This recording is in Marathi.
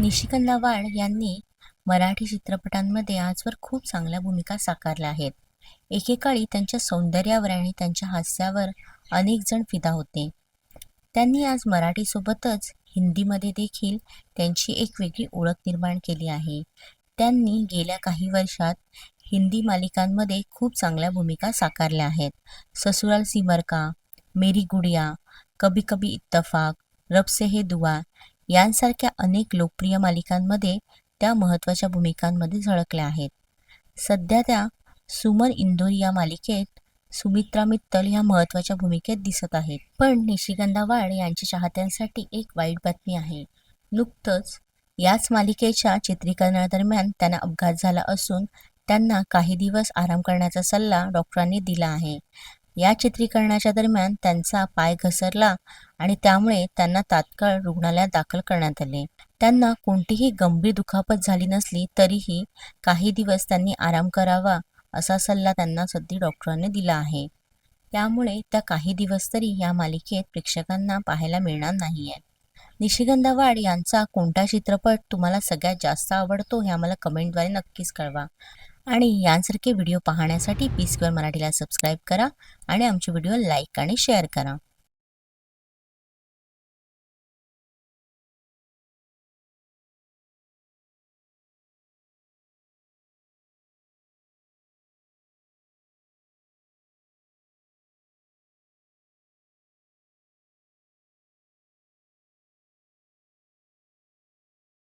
निशिकल्ला वाड यांनी मराठी चित्रपटांमध्ये आजवर खूप चांगल्या भूमिका साकारल्या आहेत. एकेकाळी त्यांच्या सौंदर्यावर आणि त्यांच्या हास्यावर अनेक जण फिदा होते. त्यांनी आज मराठीसोबतच हिंदीमध्ये देखील त्यांची एक वेगळी ओळख निर्माण केली आहे. त्यांनी गेल्या काही वर्षात हिंदी मालिकांमध्ये खूप चांगल्या भूमिका साकारल्या आहेत. ससुराल सिमर का मेरी गुडिया कभी कभी इत्तफाक रब से हे दुआ यांसारख्या अनेक लोकप्रिय मालिकांमध्ये त्या महत्त्वाच्या भूमिकांमध्ये झळकल्या आहेत. सध्या त्या सुमन इंदोर या मालिकेत सुमित्रा मित्तल ह्या महत्त्वाच्या भूमिकेत दिसत आहेत. पण निशिगंधा वाड यांच्या चाहत्यांसाठी एक वाईट बातमी आहे. नुकतंच याच मालिकेच्या चित्रीकरणादरम्यान त्यांना अपघात झाला असून त्यांना काही दिवस आराम करण्याचा सल्ला डॉक्टरांनी दिला आहे. या चित्रीकरणाच्या दरम्यान त्यांचा पाय घसरला आणि त्यामुळे त्यांना तात्काळ रुग्णालयात दाखल करण्यात आले. त्यांना कोणतीही गंभीर दुखापत झाली नसली तरीही काही दिवस त्यांनी आराम करावा असा सल्ला त्यांना सध्या डॉक्टरांनी दिला आहे. त्यामुळे त्या काही दिवस तरी या मालिकेत प्रेक्षकांना पाहायला मिळणार नाहीये. निशिगंधा वाड यांचा कोणता चित्रपट तुम्हाला सगळ्यात जास्त आवडतो हे आम्हाला कमेंटद्वारे नक्कीच कळवा. आणि यांसारखे व्हिडिओ पाहण्यासाठी पी स्क्वेअर मराठीला सबस्क्राईब करा आणि आमचे व्हिडिओ लाईक आणि शेअर करा.